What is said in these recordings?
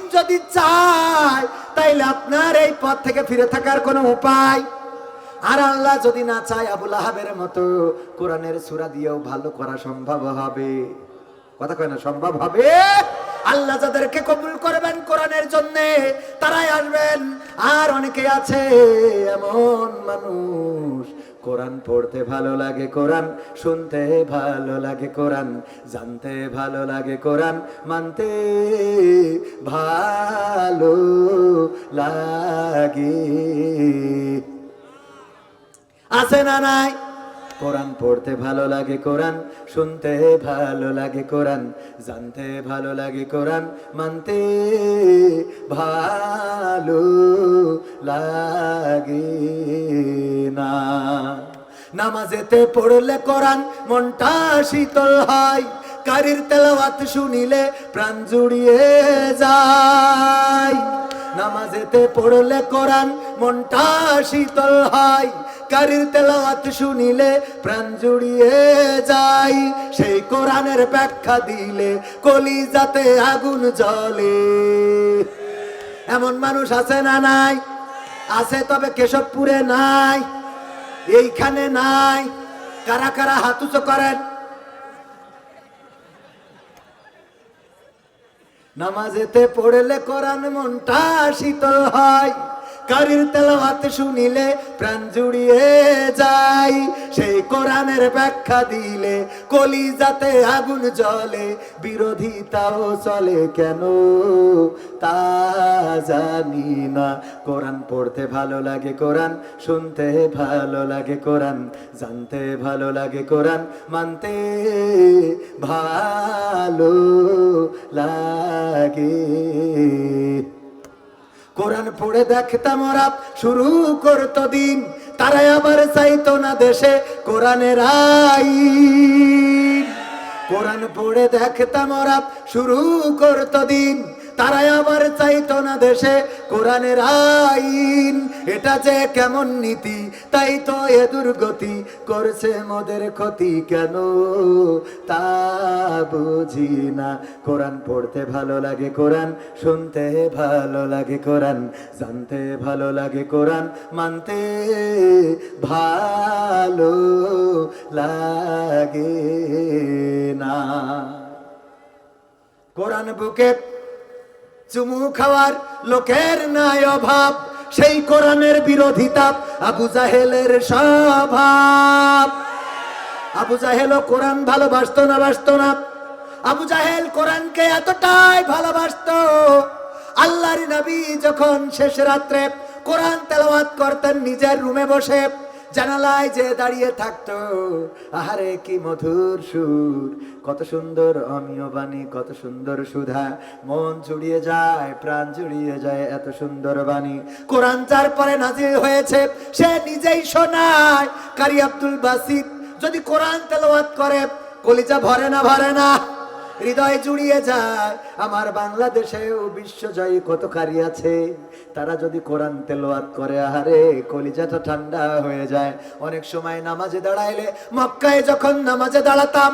আলিম যদি চায়, তাইলে আপনার এই পথ থেকে ফিরে থাকার কোনো উপায়? আর আল্লাহ যদি না চায় আবুল আহাবের মতো কোরআনের সুরা দিয়েও ভালো করা সম্ভব হবে। কথা কয় না, সম্ভব হবে? আল্লাহ যাদেরকে কবুল করবেন কোরআনের জন্য, তারাই আসবেন। আর অনেকে আছে, এমন মানুষ কোরআন পড়তে ভালো লাগে কোরআন, শুনতে ভালো লাগে কোরআন, জানতে ভালো লাগে কোরআন, মানতে ভালো লাগে। আছে না নাই? কোরআন পড়তে ভালো লাগে কোরআন, শুনতে ভালো লাগে কোরআন, জানতে ভালো লাগে কোরআন, মানতে ভালো লাগে। না। নামাজেতে পড়লে কোরআন মনটা শীতল হয়, কারির তেলাওয়াত শুনিলে প্রাণ জুড়িয়ে যায়। নামাজেতে পড়লে কোরআন মনটা শীতল হয়, কারির তেলাওয়াত শুনিলে প্রাণ জুড়িয়ে যায়। সেই কোরআনের ব্যাখ্যা দিলে কলিজাতে আগুন জ্বলে। এমন মানুষ আছে না নাই? আছে, তবে কেশবপুরে নাই। এইখানে নাই। কারা কারা হাতুচো করেন? নামাজেতে পড়লে কোরআন মনটা শীতল হয়। কারির তেলাওয়াত শুনিলে প্রাণ জুড়িয়ে যায়। সেই কোরআনের ব্যাখ্যা দিলে কলি যাতে আগুন জ্বলে, বিরোধিতাও চলে কেন? তা জানি না। কোরআন পড়তে ভালো লাগে কোরআন, শুনতে ভালো লাগে কোরআন, জানতে ভালো লাগে কোরআন, মানতে ভালো লাগে। কোরআন পড়ে দেখতাম ওরা শুরু করত দিন। তারাই আবার চাইতো না দেশে কোরআনের আইন। কোরআন পড়ে দেখতাম ওরা শুরু করত দিন। তারাই আবার চাইতো না দেশে কোরআনের আইন। এটা যে কেমন নীতি, তাই তো এ দুর্গতি করছে মোদের ক্ষতি কেন? তা বুঝি না। কোরআন পড়তে ভালো লাগে কোরআন, শুনতে ভালো লাগে কোরআন, জানতে ভালো লাগে কোরআন, মানতে ভালো লাগে না। কোরআন বুকে চুমু খাওয়ার লোকের নাই অভাব। সেই কোরআনের বিরোধিতা আবু জাহেলের স্বভাব। আবু জাহেল কোরআন ভালোবাসত না, বাসত না। আবু জাহেল কোরআনকে এতটাই ভালোবাসত। আল্লাহর নবী যখন শেষ রাত্রে কোরআন তেলাওয়াত করতেন নিজের রুমে বসে জানালায় যে দাঁড়িয়ে থাকতো, আহারে কি মধুর সুর। কত সুন্দর অমীয় বাণী, কত সুন্দর সুধা। মন জুড়িয়ে যায়, প্রাণ জুড়িয়ে যায় এত সুন্দর বাণী। কোরআন যার পরে নাজিল হয়েছে, সে নিজেই শোনায়। কারি আব্দুল বাসিদ যদি কোরআন তেলাওয়াত করে, কলিজা ভরে না ভরে না। হৃদয় জুড়িয়ে যায়। আমার বাংলাদেশেও বিশ্বজয়ী কত কারি আছে? তারা যদি কোরআন তেলোয়াত করে, আহারে, কলিজাটা ঠান্ডা হয়ে যায়। অনেক সময় নামাজে দাঁড়াইলে মক্কায় যখন নামাজে দাঁড়াতাম,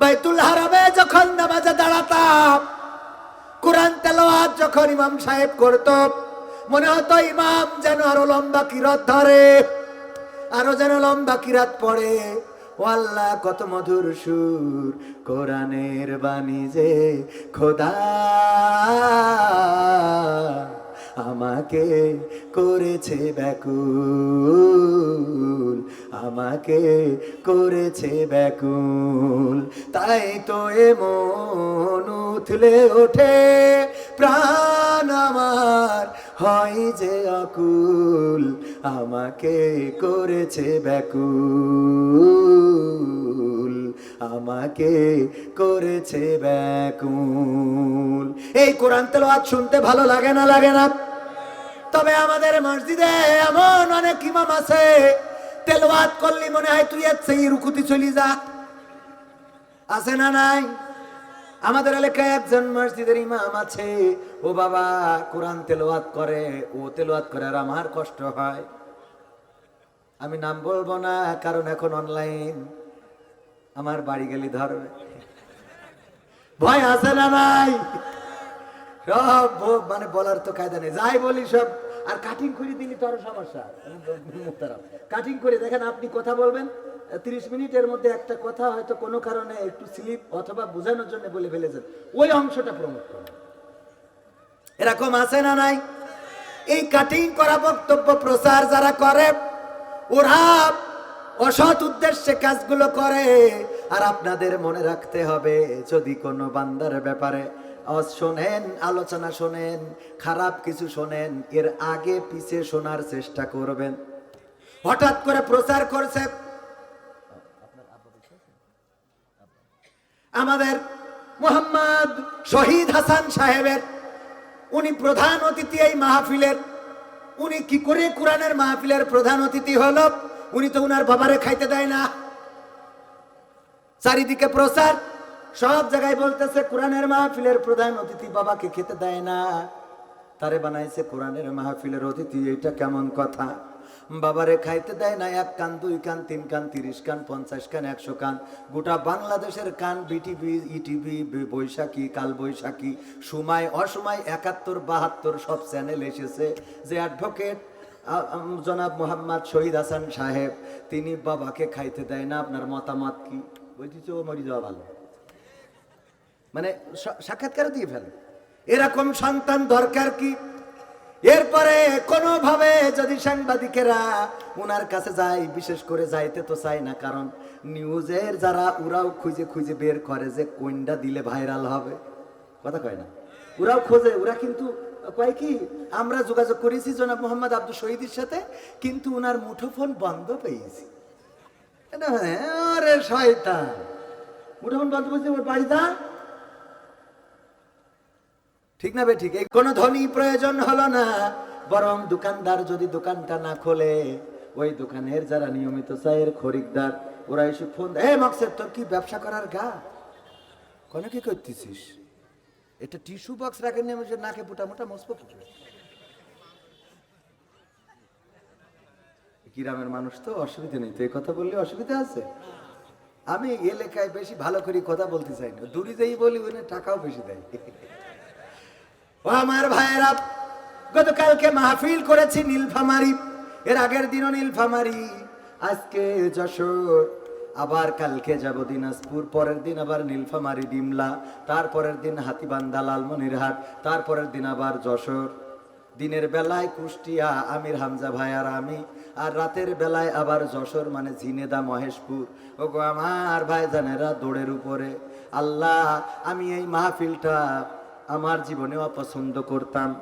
বাইতুল হারামে যখন নামাজে দাঁড়াতাম, কোরআন তেলাওয়াত যখন ইমাম সাহেব করত, মনে হতো ইমাম যেন আরও লম্বা কিরত ধরে, আরও যেন লম্বা কিরাত পড়ে। ও আল্লাহ, কত মধুর সুর, কোরআনের বাণী যে খোদা। আমাকে করেছে ব্যাকুল, আমাকে করেছে ব্যাকুল। তাই তো এমন উথলে ওঠে, প্রাণ আমার হয় যে অকুল। আমাকে করেছে ব্যাকুল। আমাকে করেছে ব্যাকুল। এই কোরআন তেলাওয়াত শুনতে ভালো লাগে না লাগে না? তবে আমাদের মসজিদে এমন অনেক ইমাম আছে, তেলাওয়াত করলি মনে হয় তুই সেই রুকুতি চলি যা। আছে না নাই? আমাদের এলাকায় একজন মসজিদের ইমাম আছে। ও বাবা কোরআন তেলাওয়াত করে, ও তেলাওয়াত করে আর আমার কষ্ট হয়। আমি নাম বলব না, কারণ এখন অনলাইন আমার বাড়ি গেলি ধরবে। ভয় আছে না নাই? সব মানে বলার তো কায়দা নেই। যাই বলি সব আর কাটিং করে দিলি তো আরও সমস্যা। কাটিং করে দেখেন আপনি কথা বলবেন, তিরিশ মিনিটের মধ্যে একটা কথা হয়তো কোনো কারণে একটু স্লিপ অথবা বোঝানোর জন্য বলে ফেলেছেন। ওই অংশটা প্রমোট করুন। এরকম আছে না নাই? এই কাটিং করা বক্তব্য প্রচার যারা করে, ওরা অসৎ উদ্দেশ্যে কাজগুলো করে, আর আপনাদের মনে রাখতে হবে, যদি কোনো বান্দার ব্যাপারে আওয়াজ শোনেন, আলোচনা শোনেন, খারাপ কিছু শোনেন, এর আগে পিছে শোনার চেষ্টা করবেন। হঠাৎ করে প্রচার করছে। আমাদের মোহাম্মদ শহীদ হাসান সাহেবের, উনি প্রধান অতিথি এই মাহফিলের। উনি কি করে কোরআনের মাহফিলের প্রধান অতিথি হলো? উনি তো উনার বাবারে খাইতে দেয় না। চারিদিকে প্রচার। সব জায়গায় বলতেছে, কোরআনের মাহফিলের প্রধান অতিথি বাবাকে খেতে দেয় না। তারে বানাইছে কোরআনের মাহফিলের অতিথি, এটা কেমন কথা? বাবারে খাইতে দেয় না, এক কান, দুই কান, তিন কান, তিরিশ কান, পঞ্চাশ কান, একশো কান। গোটা বাংলাদেশের কান, বিটিভি, ইটিভি বৈশাখী কাল বৈশাখী সময়, অসময়, একাত্তর, বাহাত্তর, সব চ্যানেল এসেছে। যে অ্যাডভোকেট জনাব মোহাম্মদ শহীদ হাসান সাহেব, তিনি বাবাকে খাইতে দেয় না। আপনার মতামত কি? বলছি ও মরি যাওয়া ভালো। মানে সাক্ষাৎকার দিয়ে ফেলে। এরকম সন্তান দরকার কি? এরপরে কোনোভাবে যদি সাংবাদিকেরা ওনার কাছে যায় বিশেষ করে যাইতে তো চাই না কারণ নিউজের যারা ওরাও খুঁজে খুঁজে বের করে যে কোনটা দিলে ভাইরাল হবে। কথা কয় না? ওরাও খোঁজে ওরা কিন্তু কয় কি আমরা যোগাযোগ করেছি জনাব মোহাম্মদ আব্দুল শহীদের সাথে কিন্তু ওনার মুঠোফোন বন্ধ পেয়েছি। মানে, আরে শয়তান। মুঠোফোন বন্ধ পেয়েছি ওর বাড়ি যা ঠিক না বে ঠিক? এই কোনো ধনী প্রয়োজন হলো না। বরং দোকানদার যদি দোকানটা না খোলে, ওই দোকানের যারা নিয়মিত চায়ের খরিদ্দার, ওরা এসে ফোন "এ মকসেদ, তোর কি ব্যবসা করার গা? কোন কি করতেছিস? এটা টিস্যু বক্স রাখেন নেমে নাকে পুটা মোটা মস্পো গ্রামের মানুষ তো অসুবিধা নেই, তো এই কথা বললে অসুবিধা আছে। আমি এলাকায় বেশি ভালো করে কথা বলতে চাই না। দূরে যেই বলি ওখানে টাকাও বেশি দেয়। ও আমার ভাইয়েরা, গতকালকে মাহফিল করেছি নীলফামারি। এর আগের দিনও নীলফামারি। আজকে যশোর, আবার কালকে যাব দিনাজপুর, পরের দিন আবার নীলফামারি ডিমলা তারপরের দিন হাতিবান্ধা, লালমনিরহাট তারপরের দিন আবার যশোর। দিনের বেলায় কুষ্টিয়া, আমির হামজা ভাই আর আমি, আর রাতের বেলায় আবার যশোর মানে ঝিনেদা, মহেশপুর। ওগো আমার ভাই জানেরা দৌড়ের উপরে। আল্লাহ, আমি এই মাহফিলটা আমার জীবনে অপছন্দ করতাম।